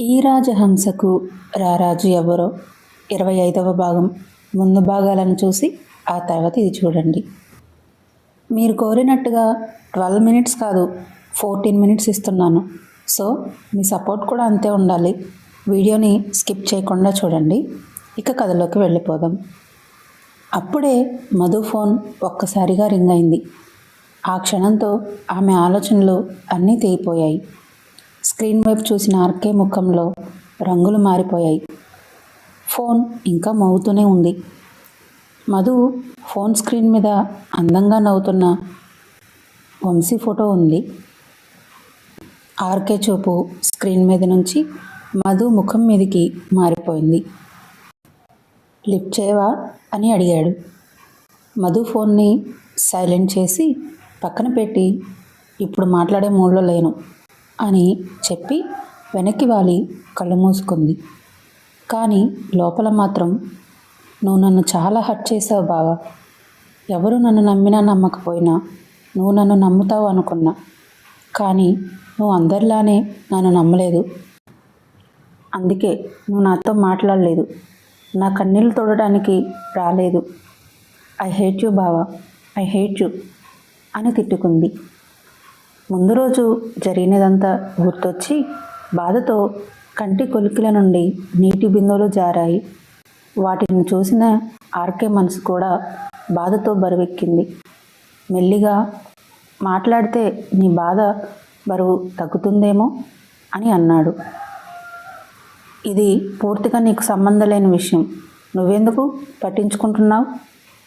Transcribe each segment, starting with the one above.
ఈ రాజహంసకు రారాజు ఎవరో? ఇరవై ఐదవ భాగం. ముందు భాగాలను చూసి ఆ తర్వాత ఇది చూడండి. మీరు కోరినట్టుగా ట్వెల్వ్ మినిట్స్ కాదు ఫోర్టీన్ మినిట్స్ ఇస్తున్నాను. సో మీ సపోర్ట్ కూడా అంతే ఉండాలి. వీడియోని స్కిప్ చేయకుండా చూడండి. ఇక కథలోకి వెళ్ళిపోదాం. అప్పుడే మధు ఫోన్ ఒక్కసారిగా రింగ్ అయింది. ఆ క్షణంతో ఆమె ఆలోచనలు అన్నీ తెగిపోయాయి. స్క్రీన్ వైపు చూసిన ఆర్కే ముఖంలో రంగులు మారిపోయాయి. ఫోన్ ఇంకా మోగుతూనే ఉంది. మధు ఫోన్ స్క్రీన్ మీద అందంగా నవ్వుతున్న వంశీ ఫోటో ఉంది. ఆర్కే చూపు స్క్రీన్ మీద నుంచి మధు ముఖం మీదకి మారిపోయింది. లిఫ్ట్ చేయవా అని అడిగాడు. మధు ఫోన్ని సైలెంట్ చేసి పక్కన పెట్టి ఇప్పుడు మాట్లాడే మూడ్లో లేను. అని చెప్పి వెనక్కి వాలి కళ్ళు మూసుకుంది. కానీ లోపల మాత్రం నువ్వు నన్ను చాలా హట్ చేసావు బావా. ఎవరు నన్ను నమ్మినా నమ్మకపోయినా నువ్వు నన్ను నమ్ముతావు అనుకున్నా. కానీ నువ్వు అందరిలానే నన్ను నమ్మలేదు. అందుకే నువ్వు నాతో మాట్లాడలేదు. నా కన్నీళ్ళు తోడడానికి రాలేదు. ఐ హేట్ యూ బావా. ఐ హేట్ యూ అని తిట్టుకుంది. ముందు రోజు జరిగినదంతా గుర్తొచ్చి బాధతో కంటి కొలికిల నుండి నీటి బిందువులు జారాయి. వాటిని చూసిన ఆర్కే మనసు కూడా బాధతో బరువెక్కింది. మెల్లిగా మాట్లాడితే నీ బాధ బరువు తగ్గుతుందేమో? అని అన్నాడు. ఇది పూర్తిగా నీకు సంబంధం లేని విషయం. నువ్వెందుకు పట్టించుకుంటున్నావు?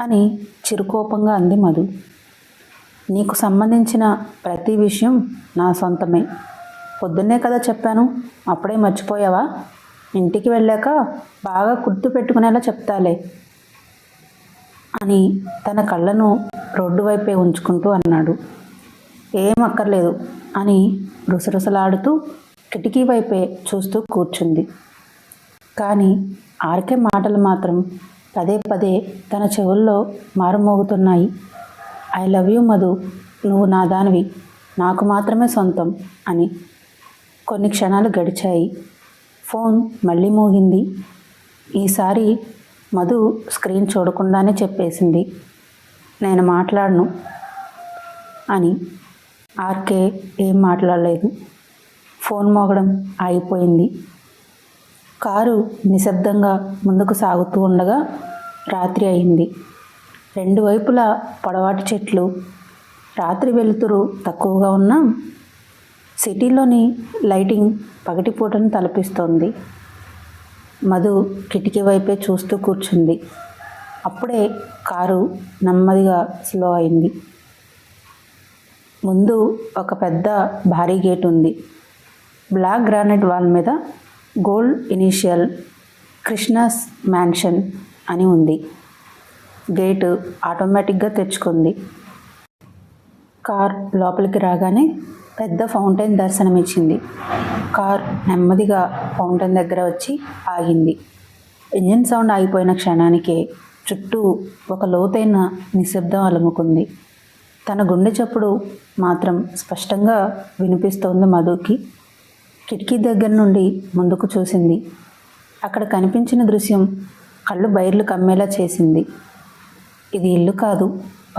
అని చిరుకోపంగా అంది మధు. నీకు సంబంధించిన ప్రతి విషయం నా సొంతమే. పొద్దున్నే కదా చెప్పాను అప్పుడే మర్చిపోయావా? ఇంటికి వెళ్ళాక బాగా గుర్తు పెట్టుకునేలా చెప్తాలే అని తన కళ్ళను రోడ్డు వైపే ఉంచుకుంటూ అన్నాడు. ఏం అక్కర్లేదు అని రుసరుసలాడుతూ కిటికీ వైపే చూస్తూ కూర్చుంది. కానీ ఆర్కే మాటలు మాత్రం పదే పదే తన చెవుల్లో మారుమోగుతున్నాయి. ఐ లవ్ యూ మధు నువ్వు నా దానివి నాకు మాత్రమే సొంతం అని. కొన్ని క్షణాలు గడిచాయి. ఫోన్ మళ్ళీ మోగింది. ఈసారి మధు స్క్రీన్ చూడకుండానే చెప్పేసింది. నేను మాట్లాడను అని. ఆర్కే ఏం మాట్లాడలేదు. ఫోన్ మోగడం ఆగిపోయింది. కారు నిశ్శబ్దంగా ముందుకు సాగుతూ ఉండగా రాత్రి అయింది. రెండు వైపులా పొడవాటి చెట్లు. రాత్రి వెలుతురు తక్కువగా ఉన్న సిటీలోని లైటింగ్ పగటిపూటను తలపిస్తోంది. మధు కిటికీ వైపే చూస్తూ కూర్చుంది. అప్పుడే కారు నెమ్మదిగా స్లో అయింది. ముందు ఒక పెద్ద భారీ గేట్ ఉంది. బ్లాక్ గ్రానైట్ వాల్ మీద గోల్డ్ ఇనీషియల్ కృష్ణాస్ మ్యాన్షన్ అని ఉంది. గేటు ఆటోమేటిక్గా తెచ్చుకుంది. కార్ లోపలికి రాగానే పెద్ద ఫౌంటైన్ దర్శనమిచ్చింది. కార్ నెమ్మదిగా ఫౌంటైన్ దగ్గర వచ్చి ఆగింది. ఇంజిన్ సౌండ్ ఆగిపోయిన క్షణానికే చుట్టూ ఒక లోతైన నిశ్శబ్దం అలుముకుంది. తన గుండె చప్పుడు మాత్రం స్పష్టంగా వినిపిస్తోంది మధుకి. కిటికీ దగ్గర నుండి ముందుకు చూసింది. అక్కడ కనిపించిన దృశ్యం కళ్ళు బైర్లు కమ్మేలా చేసింది. ఇది ఇల్లు కాదు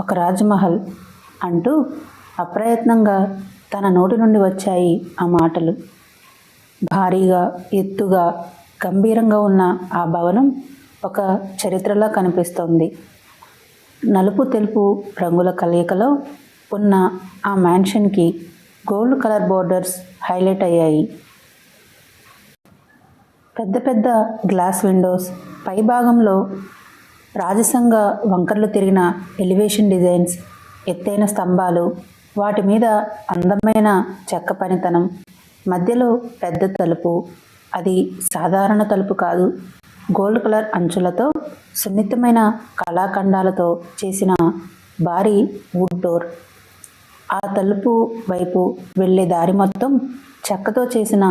ఒక రాజమహల్ అంటూ అప్రయత్నంగా తన నోటి నుండి వచ్చాయి ఆ మాటలు. భారీగా ఎత్తుగా గంభీరంగా ఉన్న ఆ భవనం ఒక చరిత్రలా కనిపిస్తోంది. నలుపు తెలుపు రంగుల కలయికలో ఉన్న ఆ మ్యాన్షన్కి గోల్డ్ కలర్ బోర్డర్స్ హైలైట్ అయ్యాయి. పెద్ద పెద్ద గ్లాస్ విండోస్ పై భాగంలో రాజసంగ వంకర్లు తిరిగిన ఎలివేషన్ డిజైన్స్ ఎత్తైన స్తంభాలు వాటి మీద అందమైన చెక్క పనితనం మధ్యలో పెద్ద తలుపు. అది సాధారణ తలుపు కాదు. గోల్డ్ కలర్ అంచులతో సున్నితమైన కళాఖండాలతో చేసిన భారీ వుడ్ డోర్. ఆ తలుపు వైపు వెళ్ళే దారి మొత్తం చెక్కతో చేసిన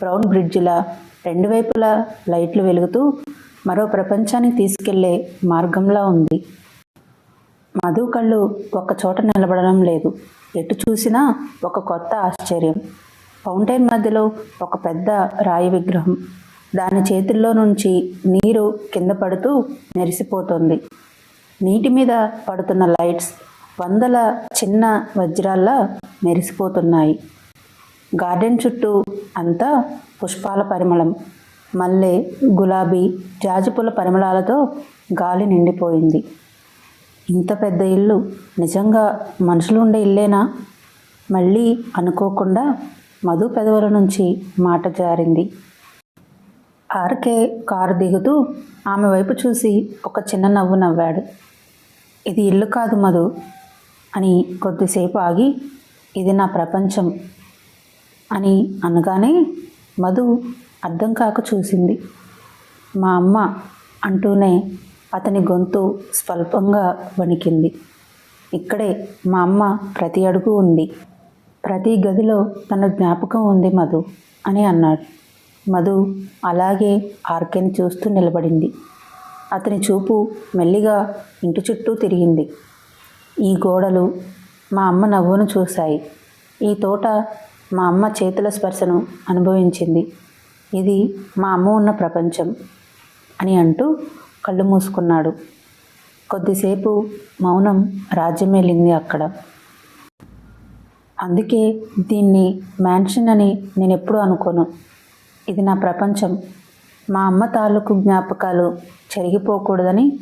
బ్రౌన్ బ్రిడ్జిలా రెండు వైపులా లైట్లు వెలుగుతూ మరో ప్రపంచానికి తీసుకెళ్ళే మార్గంలా ఉంది. మధు కళ్ళు ఒక చోట నిలబడడం లేదు. ఎటు చూసినా ఒక కొత్త ఆశ్చర్యం. ఫౌంటైన్ మధ్యలో ఒక పెద్ద రాయి విగ్రహం. దాని చేతుల్లో నుంచి నీరు కింద పడుతూ మెరిసిపోతుంది. నీటి మీద పడుతున్న లైట్స్ వందల చిన్న వజ్రాల్లా మెరిసిపోతున్నాయి. గార్డెన్ చుట్టూ అంతా పుష్పాల పరిమళం. మల్లె గులాబీ జాజిపూల పరిమళాలతో గాలి నిండిపోయింది. ఇంత పెద్ద ఇల్లు నిజంగా మనుషులు ఉండే ఇల్లేనా? మళ్ళీ అనుకోకుండా మధు పెదవుల నుంచి మాట జారింది. ఆర్కే కారు దిగుతూ ఆమె వైపు చూసి ఒక చిన్న నవ్వు నవ్వాడు. ఇది ఇల్లు కాదు మధు అని కొద్దిసేపు ఆగి ఇది నా ప్రపంచం అని అనగానే మధు అర్థం కాక చూసింది. మా అమ్మ అంటూనే అతని గొంతు స్వల్పంగా వణికింది. ఇక్కడే మా అమ్మ ప్రతి అడుగు ఉంది. ప్రతి గదిలో తన జ్ఞాపకం ఉంది మధు అని అన్నాడు. మధు అలాగే ఆర్కెని చూస్తూ నిలబడింది. అతని చూపు మెల్లిగా ఇంటి చుట్టూ తిరిగింది. ఈ గోడలు మా అమ్మ నవ్వును చూశాయి. ఈ తోట మా అమ్మ చేతుల స్పర్శను అనుభవించింది. ఇది మా అమ్మ ఉన్న ప్రపంచం అని అంటూ కళ్ళు మూసుకున్నాడు. కొద్దిసేపు మౌనం రాజ్యమేలింది అక్కడ. అందుకే దీన్ని మ్యాన్షన్ అని నేను ఎప్పుడూ అనుకోను. ఇది నా ప్రపంచం. మా అమ్మ తాలూకు జ్ఞాపకాలు చెరిగిపోకూడదని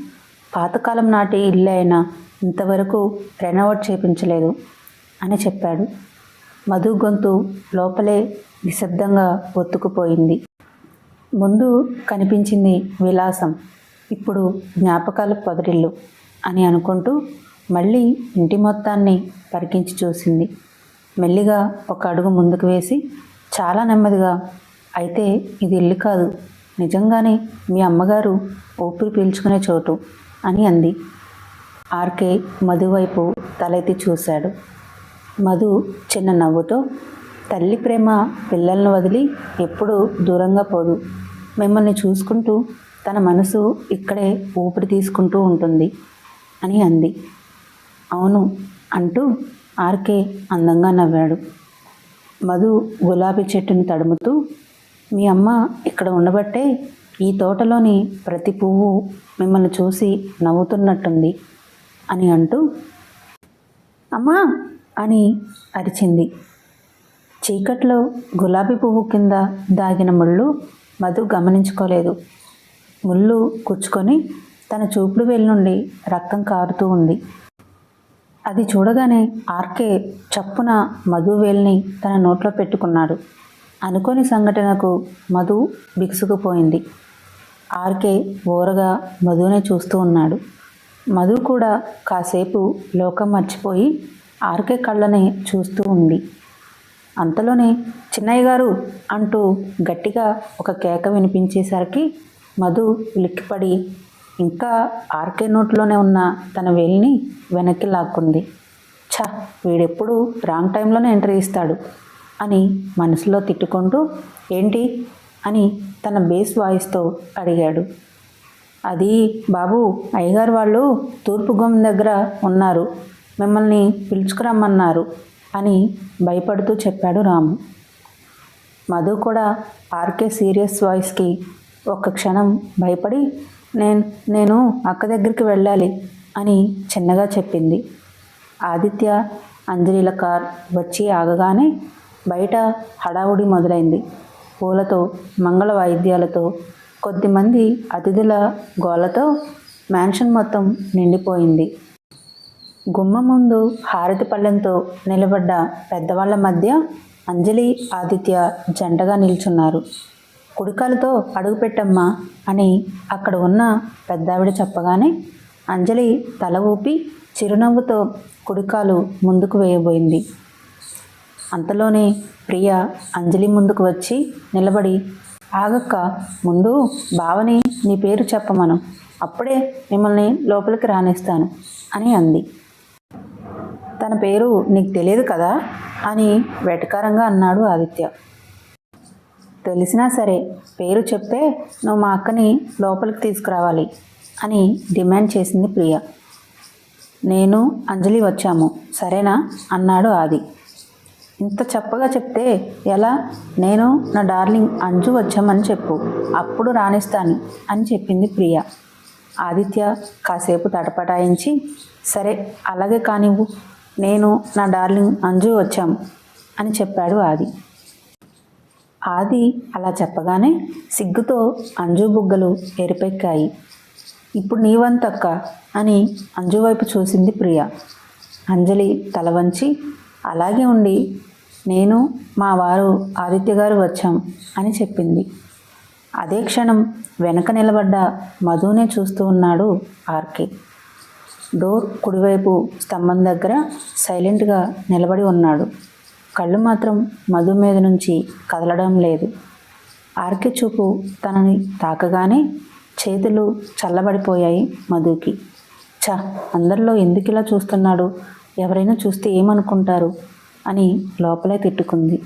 పాతకాలం నాటి ఇల్లు అయినా ఇంతవరకు రెనోవేట్ చేపించలేదు అని చెప్పాడు. మధు గొంతు లోపలే నిశ్శబ్దంగా ఒత్తుకుపోయింది. ముందు కనిపించింది విలాసం ఇప్పుడు జ్ఞాపకాల పొదరిల్లు అని అనుకుంటూ మళ్ళీ ఇంటి మొత్తాన్ని పరికించి చూసింది. మెల్లిగా ఒక అడుగు ముందుకు వేసి చాలా నెమ్మదిగా. అయితే ఇది ఇల్లు కాదు. నిజంగానే మీ అమ్మగారు ఊపిరి పీల్చుకునే చోటు అని అంది. ఆర్కే మధు వైపు తలెత్తి చూశాడు. మధు చిన్న నవ్వుతో తల్లి ప్రేమ పిల్లలను వదిలి ఎప్పుడూ దూరంగా పోదు. మిమ్మల్ని చూసుకుంటూ తన మనసు ఇక్కడే ఊపిరి తీసుకుంటూ ఉంటుంది అని అంది. అవును అంటూ ఆర్కే అందంగా నవ్వాడు. మధు గులాబీ చెట్టుని తడుముతూ మీ అమ్మ ఇక్కడ ఉండబట్టే ఈ తోటలోని ప్రతి పువ్వు మిమ్మల్ని చూసి నవ్వుతున్నట్టుంది అని అంటూ అమ్మా అని అరిచింది. చీకట్లో గులాబీ పువ్వు కింద దాగిన ముళ్ళు మధు గమనించుకోలేదు. ముళ్ళు కుచ్చుకొని తన చూపుడు వేలు నుండి రక్తం కారుతూ ఉంది. అది చూడగానే ఆర్కే చప్పున మధు వేల్ని తన నోట్లో పెట్టుకున్నాడు. అనుకోని సంఘటనకు మధు బిగుసుకుపోయింది. ఆర్కే ఓరగా మధునే చూస్తూ ఉన్నాడు. మధు కూడా కాసేపు లోకం మర్చిపోయి ఆర్కే కళ్ళని చూస్తూ ఉంది. అంతలోనే చిన్నయ్య గారు అంటూ గట్టిగా ఒక కేక వినిపించేసరికి మధు ఉలిక్కిపడి ఇంకా ఆర్కే నోట్లోనే ఉన్న తన వేలిని వెనక్కి లాక్కుంది. ఛ వీడెప్పుడు రాంగ్ టైంలోనే ఎంట్రీ ఇస్తాడు అని మనసులో తిట్టుకుంటూ ఏంటి? అని తన బేస్ వాయిస్తో అడిగాడు. అది బాబు అయ్యగారు వాళ్ళు తూర్పు గుమ్మం దగ్గర ఉన్నారు. మిమ్మల్ని పిలుచుకురమ్మన్నారు. అని భయపడుతూ చెప్పాడు రాము. మధు కూడా ఆర్కే సీరియస్ వాయిస్కి ఒక్క క్షణం భయపడి నేను నేను అక్క దగ్గరికి వెళ్ళాలి అని చిన్నగా చెప్పింది. ఆదిత్య అంజలిల కార్ వచ్చి ఆగగానే బయట హడావుడి మొదలైంది. పూలతో మంగళ వాయిద్యాలతో కొద్దిమంది అతిథుల గోలతో మ్యాన్షన్ మొత్తం నిండిపోయింది. గుమ్మ ముందు హారతి పళ్ళంతో నిలబడ్డ పెద్దవాళ్ళ మధ్య అంజలి ఆదిత్య జంటగా నిల్చున్నారు. కుడికాలతో అడుగుపెట్టమ్మా అని అక్కడ ఉన్న పెద్దావిడ చెప్పగానే అంజలి తల ఊపి చిరునవ్వుతో కుడికాలు ముందుకు వేయబోయింది. అంతలోనే ప్రియ అంజలి ముందుకు వచ్చి నిలబడి ఆగక్క ముందు బావని నీ పేరు చెప్పమను. అప్పుడే మిమ్మల్ని లోపలికి రానిస్తాను అని అంది. తన పేరు నీకు తెలియదు కదా? అని వెటకారంగా అన్నాడు ఆదిత్య. తెలిసినా సరే పేరు చెప్తే నువ్వు మా అక్కని లోపలికి తీసుకురావాలి అని డిమాండ్ చేసింది ప్రియ. నేను అంజలి వచ్చాము సరేనా? అన్నాడు ఆది. ఇంత చెప్పగా చెప్తే ఎలా? నేను నా డార్లింగ్ అంజు వచ్చామని చెప్పు అప్పుడు రాణిస్తాను అని చెప్పింది ప్రియ. ఆదిత్య కాసేపు తటపటాయించి సరే అలాగే కానివ్వు. నేను నా డార్లింగ్ అంజు వచ్చాం అని చెప్పాడు ఆది. ఆది అలా చెప్పగానే సిగ్గుతో అంజు బుగ్గలు ఎరిపెక్కాయి ఇప్పుడు నీవంతక్క అని అంజు వైపు చూసింది ప్రియ. అంజలి తల వంచి అలాగే ఉండి నేను మా వారు ఆదిత్య గారు వచ్చాం అని చెప్పింది. అదే క్షణం వెనక నిలబడ్డ మధునే చూస్తూ ఉన్నాడు ఆర్కే. డోర్ కుడివైపు స్తంభం దగ్గర సైలెంట్గా నిలబడి ఉన్నాడు. కళ్ళు మాత్రం మధు మీద నుంచి కదలడం లేదు. ఆర్కే చూపు తనని తాకగానే చేతులు చల్లబడిపోయాయి మధుకి. చ అందరిలో ఎందుకు ఇలా చూస్తున్నాడు? ఎవరైనా చూస్తే ఏమనుకుంటారు? అని లోపలే తిట్టుకుంది.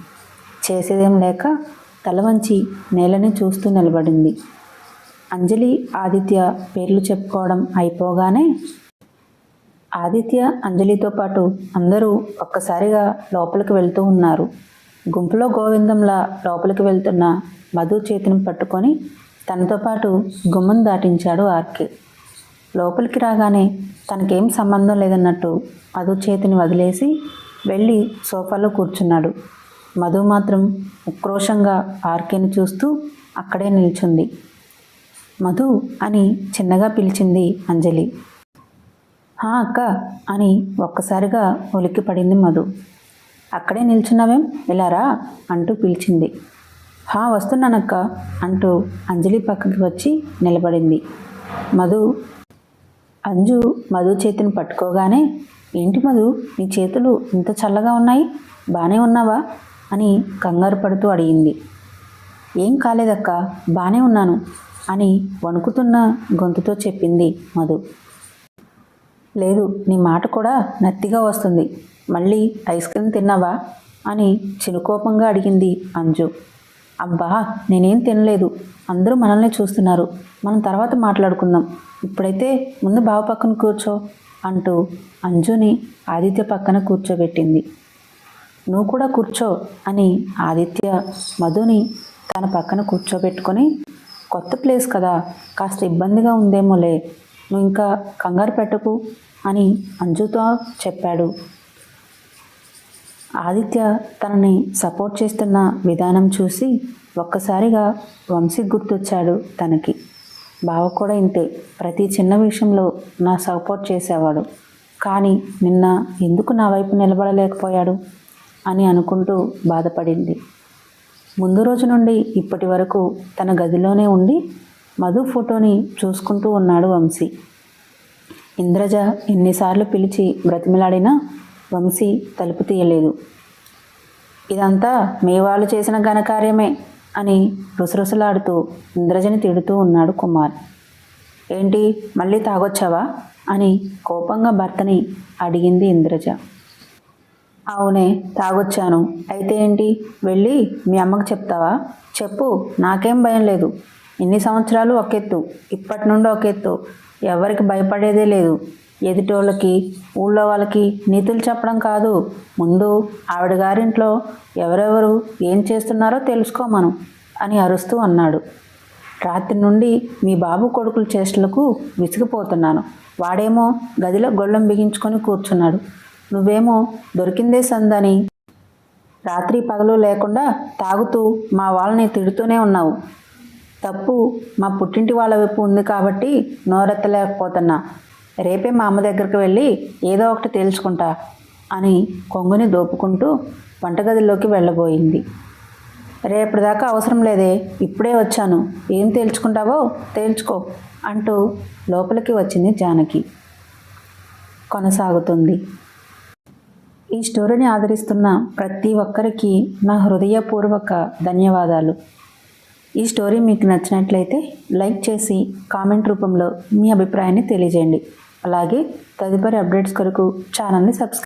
చేసేదేం లేక తల వంచి నేలని చూస్తూ నిలబడింది. అంజలి ఆదిత్య పేర్లు చెప్పుకోవడం అయిపోగానే ఆదిత్య అంజలితో పాటు అందరూ ఒక్కసారిగా లోపలికి వెళ్తూ ఉన్నారు. గుంపులో గోవిందంలా లోపలికి వెళ్తున్న మధు చేతిని పట్టుకొని తనతో పాటు గుమ్మం దాటించాడు ఆర్కే. లోపలికి రాగానే తనకేం సంబంధం లేదన్నట్టు మధు చేతిని వదిలేసి వెళ్ళి సోఫాలో కూర్చున్నాడు. మధు మాత్రం ఉక్రోషంగా ఆర్కేని చూస్తూ అక్కడే నిల్చుంది. మధు అని చిన్నగా పిలిచింది అంజలి. హా అక్క అని ఒక్కసారిగా ఉలిక్కి పడింది మధు. అక్కడే నిల్చున్నావేం? ఇలా రా అంటూ పిలిచింది. హా వస్తున్నానక్క అంటూ అంజలి పక్కకి వచ్చి నిలబడింది. మధు అంజు మధు చేతిని పట్టుకోగానే ఏంటి మధు నీ చేతులు ఇంత చల్లగా ఉన్నాయి? బాగానే ఉన్నావా? అని కంగారు పడుతూ అడిగింది. ఏం కాలేదక్క బాగానే ఉన్నాను అని వణుకుతున్న గొంతుతో చెప్పింది మధు. లేదు నీ మాట కూడా నత్తిగా వస్తుంది. మళ్ళీ ఐస్ క్రీమ్ తిన్నావా? అని చిరుకోపంగా అడిగింది అంజు. అబ్బా నేనేం తినలేదు. అందరూ మనల్ని చూస్తున్నారు. మనం తర్వాత మాట్లాడుకుందాం. ఇప్పుడైతే ముందు బావ పక్కన కూర్చో అంటూ అంజుని ఆదిత్య పక్కన కూర్చోబెట్టింది. నువ్వు కూడా కూర్చో అని ఆదిత్య మధుని తన పక్కన కూర్చోబెట్టుకొని కొత్త ప్లేస్ కదా కాస్త ఇబ్బందిగా ఉందేమోలే నువ్వు ఇంకా కంగారు పెట్టకు అని అంజుతో చెప్పాడు. ఆదిత్య తనని సపోర్ట్ చేస్తున్న విధానం చూసి ఒక్కసారిగా వంశీ గుర్తొచ్చాడు తనకి. బావ కూడా ఇంతే. ప్రతి చిన్న విషయంలో నా సపోర్ట్ చేసేవాడు. కానీ నిన్న ఎందుకు నా వైపు నిలబడలేకపోయాడు అని అనుకుంటూ బాధపడింది. ముందు రోజు నుండి ఇప్పటి వరకు తన గదిలోనే ఉండి మధు ఫోటోని చూసుకుంటూ ఉన్నాడు వంశీ. ఇంద్రజ ఎన్నిసార్లు పిలిచి బ్రతిమిలాడినా వంశీ తలుపు తీయలేదు. ఇదంతా మీ వాళ్ళు చేసిన ఘనకార్యమే అని రుసరుసలాడుతూ ఇంద్రజని తిడుతూ ఉన్నాడు కుమార్. ఏంటి మళ్ళీ తాగొచ్చావా? అని కోపంగా భర్తని అడిగింది ఇంద్రజ. అవునే తాగొచ్చాను. అయితే ఏంటి? వెళ్ళి మీ అమ్మకు చెప్తావా? చెప్పు నాకేం భయం లేదు. ఇన్ని సంవత్సరాలు ఒకెత్తు ఇప్పటి నుండి ఒకెత్తు ఎవరికి భయపడేదే లేదు. ఎదుటోళ్ళకి ఊళ్ళో వాళ్ళకి నీతులు చెప్పడం కాదు. ముందు ఆవిడ గారింట్లో ఎవరెవరు ఏం చేస్తున్నారో తెలుసుకోమను అని అరుస్తూ అన్నాడు. రాత్రి నుండి మీ బాబు కొడుకుల చేష్టలకు విసిగిపోతున్నాను. వాడేమో గదిలో గొళ్ళం బిగించుకొని కూర్చున్నాడు. నువ్వేమో దొరికిందే సందని. రాత్రి పగలు లేకుండా తాగుతూ మా వాళ్ళని తిడుతూనే ఉన్నావు. తప్పు మా పుట్టింటి వాళ్ళ వైపు ఉంది కాబట్టి నోరెత్తలేకపోతున్నా. రేపే మా అమ్మ దగ్గరికి వెళ్ళి ఏదో ఒకటి తేల్చుకుంటా అని కొంగుని దోపుకుంటూ వంటగదిలోకి వెళ్ళబోయింది. రేపటిదాకా అవసరం లేదే ఇప్పుడే వచ్చాను. ఏం తేల్చుకుంటావో తేల్చుకో అంటూ లోపలికి వచ్చింది జానకి. కొనసాగుతుంది. ఈ స్టోరీని ఆదరిస్తున్న ప్రతి ఒక్కరికి నా హృదయపూర్వక ధన్యవాదాలు. ఈ స్టోరీ మీకు నచ్చినట్లయితే లైక్ చేసి కామెంట్ రూపంలో మీ అభిప్రాయాన్ని తెలియజేయండి. అలాగే తదుపరి అప్డేట్స్ కొరకు ఛానల్ని సబ్స్క్రైబ్